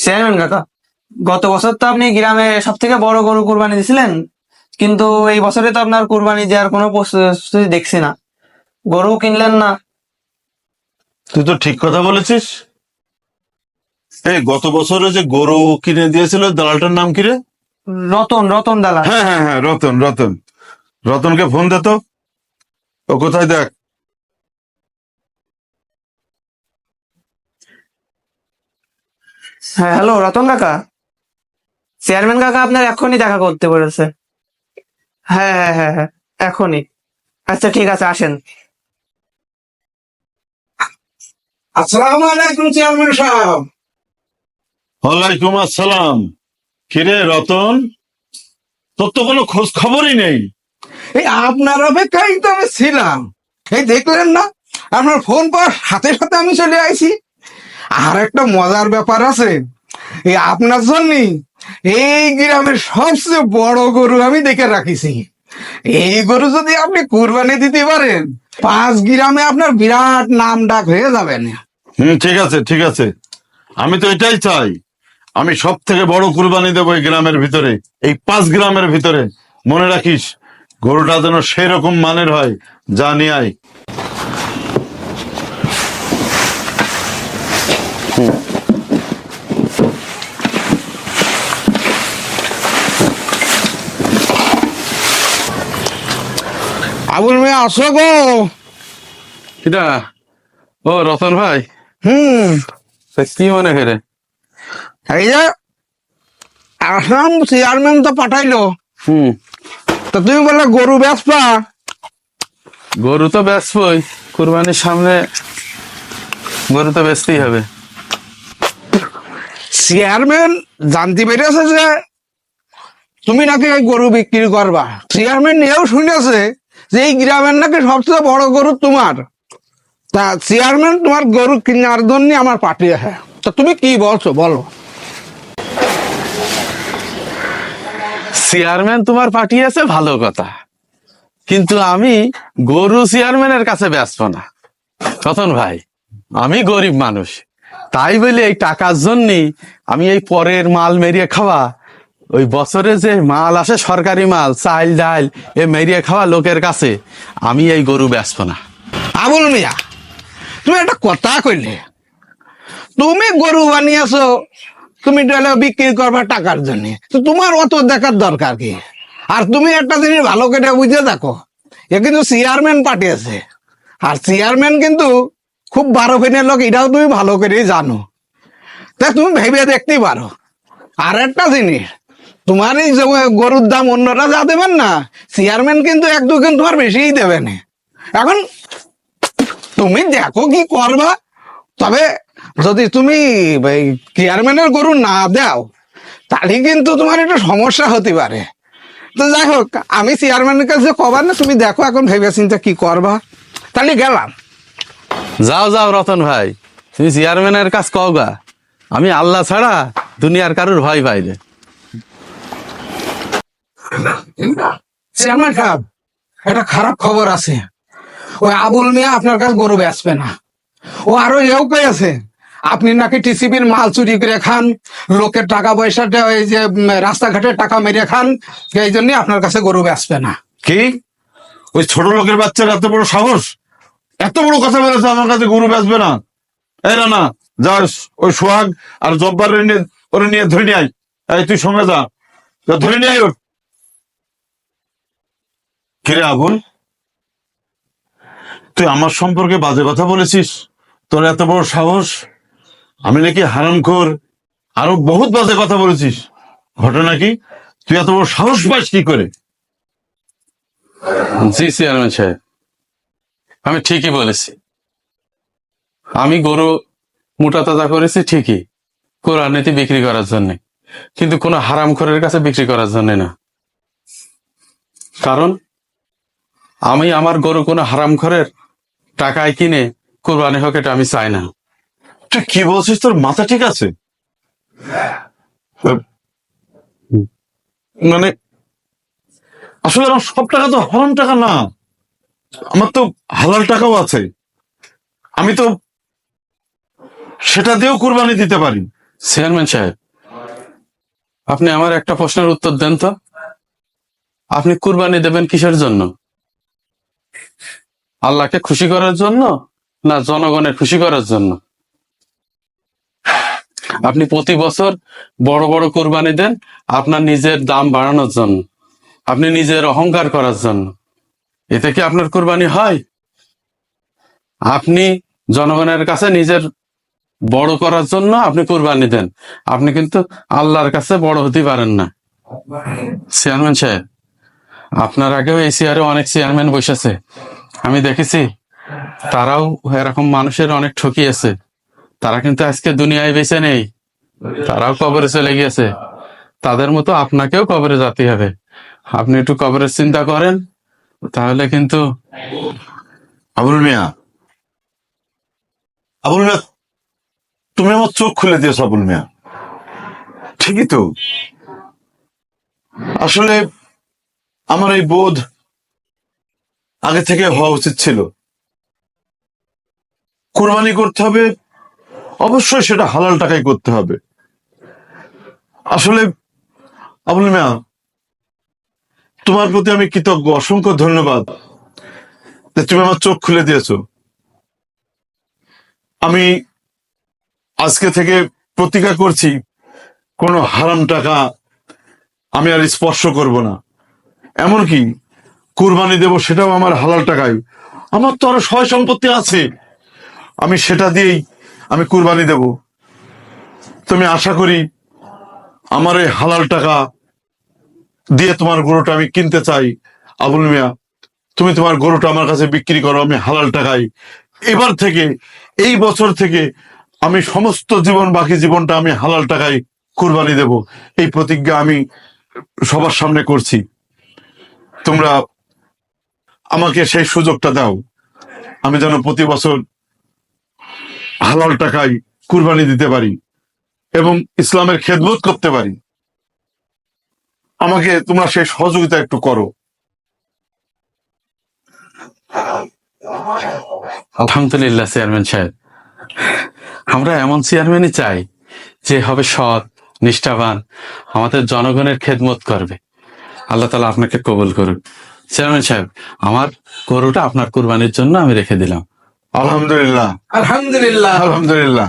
Chairman কাকা গত বছর তো আপনি গ্রামে সব থেকে বড় গরু কুরবানি দিয়েছিলেন কিন্তু এই বছরে তো আপনার কুরবানি দেওয়ার কোনো প্রস্তুতি দেখছি না। গরু কিনলেন না। তুই তো ঠিক কথা বলেছিস। এই গত বছরে যে গরু কিনে দিয়েছিল দালালটার নাম কি রে? রতন রতন দালা হ্যাঁ হ্যাঁ হ্যাঁ রতন রতন। রতনকে ফোন দে তো। ও কোথায় দেখ? হ্যাঁ হ্যালো রতন কাকা? চেয়ারম্যান কাকা আপনার এখনই দেখা করতে বলেছে। হ্যাঁ হ্যাঁ হ্যাঁ হ্যাঁ এখনই। আচ্ছা ঠিক আছে আসেন। আসসালামু আলাইকুম চেয়ারম্যান সাহেব। ওয়ালাইকুম আসসালাম। কিরে রতন? তোর তো কোনো খোঁজ খবরই নেই। এই আপনার অপেক্ষায় তো আমি ছিলাম। এই দেখলেন না আপনার ফোন পাওয়ার সাথে সাথে আমি চলে আইছি। আর একটা মজার ব্যাপার আছে। এই আপনার জন্য এই গ্রামের সবচেয়ে বড় গরু আমি দেখে রাখিছি। এই গরু যদি আপনি কুরবানি দিতে পারেন, পাঁচ গ্রামে আপনার বিরাট নাম ডাক হয়ে যাবেন হুম, ঠিক আছে ঠিক আছে। আমি তো এটাই চাই। আমি সব থেকে বড় কুরবানি দেবো এই গ্রামের ভিতরে। এই পাঁচ গ্রামের ভিতরে। মনে রাখিস, গরুটা যেন সেরকম মানের হয়, যা আবুল মেয়ে আসো গো। কিটা? ও রতন ভাই। হুম। কি মনে করে? এই যে আসলাম চেয়ারম্যান তো পাঠাইলো। হুম। তা তুমি বললে গরু বেচপা গরু তো বেচবই। কুরবানির সামনে গরু তো বেচতেই হবে। চেয়ারম্যান জানতে পেরেছে যে তুমি নাকি এই গরু বিক্রি করবা। চেয়ারম্যান এও শুনেছে যে এই গ্রামের নাকি সবচেয়ে বড় গরু তোমার। তা চেয়ারম্যান তোমার গরু কেনার জন্য আমার পাঠিয়েছে তা তুমি কি বলছো? বলো। চেয়ারম্যান তোমার পাঠিয়েছে ভালো কথা। কিন্তু আমি গরু চেয়ারম্যানের কাছে ব্যস্ত না। রতন ভাই, আমি গরিব মানুষ। তাই বলে এই টাকার জন্যই আমি এই পরের মাল মেরিয়ে খাওয়া। ওই বছরে যে মাল আসে, সরকারি মাল চাল ডাল এ মেরিয়ে খাওয়া লোকের কাছে, আমি এই গরু বেচবো না। আবুল মিয়া, তুমি একটা কথা কইলে। তুমি গরু বানিয়েছো, তুমি ডেলে বিক্রি করবা টাকার জন্য। তো তোমার অত দেখার দরকার কি? আর তুমি একটা জিনিস ভালো করে বুঝে দেখো, এ কিন্তু চেয়ারম্যান পাঠিয়েছে। আর চেয়ারম্যান কিন্তু খুব বারো ফিনের লোক, এটাও তুমি ভালো করেই জানো। তা তুমি ভেবে দেখতেই পারো। আর একটা জিনিস, তোমার এই গরুর দাম অন্যরা যা দেবেন না চেয়ারম্যান কিন্তু এক দুখান তোমার বেশিই দেবে না। এখন তুমি দেখো কি করবা, তবে যদি তুমি চেয়ারম্যানের গরু না দাও, তাহলে কিন্তু তোমার একটু সমস্যা হতে পারে। তো যাই হোক, আমি চেয়ারম্যানের কাছে কবার না, তুমি দেখো এখন ভেবে চিন্তা কি করবা। তাহলে গেলাম। যাও যাও রতন ভাই। তুমি চেয়ারম্যানের কাজ কওগা আমি আল্লাহ ছাড়া দুনিয়ার কারুর ভয় পাই রে চেয়ারম্যান সাহেব একটা খারাপ খবর আছে। ওই আবুল মিয়া আপনার কাছে গরু বেচবে না। ও আরও এও আছে আপনি নাকি টিসিবির মাল চুরি করে খান লোকের টাকা পয়সাটা ওই যে রাস্তাঘাটে টাকা মেরে খান এই জন্য আপনার কাছে গরু বেচবে না। কি? ওই ছোট লোকের বাচ্চার এত বড় সাহস? এত বড় কথা বলেছে, আমার কাছে গরু বেচবে না। এই না যা ওই সোহাগ আর জব্বার নিয়ে, ওরে নিয়ে ধরে নিয়ে আয়। তুই সঙ্গে যা। ধরে নিয়ে আয় কিরে আবুল, তুই আমার সম্পর্কে বাজে কথা বলেছিস? তোর এত বড় সাহস? আমি নাকি হারামখোর? আরও বহুত বাজে কথা বলেছিস। ঘটনা কি? তুই এত বড় সাহস পাস কি করে? জি, চেয়ারম্যান সাহেব। আমি ঠিকই বলেছি। আমি গরু মোটা তাজা করেছি ঠিকই। কোরআন নীতি বিক্রি করার জন্য। কিন্তু কোনো হারামখোরের কাছে বিক্রি করার জন্য না। কারণ আমি আমার গরু কোনো হারামখোরের টাকায় কিনে কোরবানি হোক এটা আমি চাই না। তুই কি বলছিস? তোর মাথা ঠিক আছে? মানে আসলে আমার সব টাকা তো হরম টাকা না। আমার তো হালাল টাকাও আছে। আমি তো সেটা দিয়েও কুরবানি দিতে পারি। চেয়ারম্যান সাহেব, আপনি আমার একটা প্রশ্নের উত্তর দেন তো। আপনি কুরবানি দেবেন কিসের জন্য? আল্লাহকে খুশি করার জন্য না জনগণের খুশি করার জন্য? আপনি প্রতি বছর বড় বড় কোরবানি দেন আপনার নিজের দাম বাড়ানোর জন্য, আপনি নিজের অহংকার করার জন্য। এতে কি আপনার কোরবানি হয়? আপনি জনগণের কাছে নিজের বড় করার জন্য আপনি কোরবানি দেন। আপনি কিন্তু আল্লাহর কাছে বড় হতে পারেন না। চেয়ারম্যান সাহেব, আপনার আগেও এই চেয়ারে অনেক চেয়ারম্যান বসেছে। আমি দেখেছি, তারাও এরকম মানুষের অনেক ঠকিয়েছে তারা কিন্তু আজকে দুনিয়ায় বেঁচে নেই। তারাও কবরে চলে গিয়েছে। তাদের মতো আপনাকেও কবরে যেতে হবে। আপনি একটু কবরের চিন্তা করেন। তাহলে কিন্তু আবুল মিয়া। আবুল মিয়া, তুমি আমার চোখ খুলে দিয়েছ আবুল মিয়া। ঠিকই তো। আসলে আমার এই বোধ আগে থেকে হওয়া উচিত ছিল। কোরবানি করতে হবে, অবশ্যই সেটা হালাল টাকায় করতে হবে। আসলে আবুল মিয়া তোমার প্রতি আমি কৃতজ্ঞ, অসংখ্য ধন্যবাদ। তুমি আমার চোখ খুলে দিয়েছ। আমি আজকে থেকে প্রতিজ্ঞা করছি, কোনো হারাম টাকা আমি আর স্পর্শ করব না। এমনকি কুরবানি দেব সেটাও আমার হালাল টাকায়। আমার তো আরও সয় সম্পত্তি আছে। আমি সেটা দিয়েই আমি কুরবানি দেব। তুমি আশা করি আমার এই হালাল টাকা দিয়ে তোমার গরুটা আমি কিনতে চাই। আবুল মিয়া, তুমি তোমার গরুটা আমার কাছে বিক্রি করো, আমি হালাল টাকায় এবার থেকে, এই বছর থেকে আমি সমস্ত জীবন, বাকি জীবনটা আমি হালাল টাকায় কুরবানি দেব। এই প্রতিজ্ঞা আমি সবার সামনে করছি। তোমরা আমাকে সেই সুযোগটা দাও। আমি যেন প্রতি বছর হালাল টাকায় কুরবানি দিতে পারি এবং ইসলামের খেদমত করতে পারি। আমাকে তোমরা সেই সহযোগিতা একটু করো। আলহামদুলিল্লাহ চেয়ারম্যান সাহেব। আমরা এমন চেয়ারম্যানই চাই যে হবে সৎ নিষ্ঠাবান আমাদের জনগণের খেদমত করবে। আল্লাহ তালা আপনাকে কবুল করুন চেয়ারম্যান সাহেব আমার গরুটা আপনার কুরবানির জন্য আমি রেখে দিলাম। আলহামদুলিল্লাহ। আলহামদুলিল্লাহ। আলহামদুলিল্লাহ।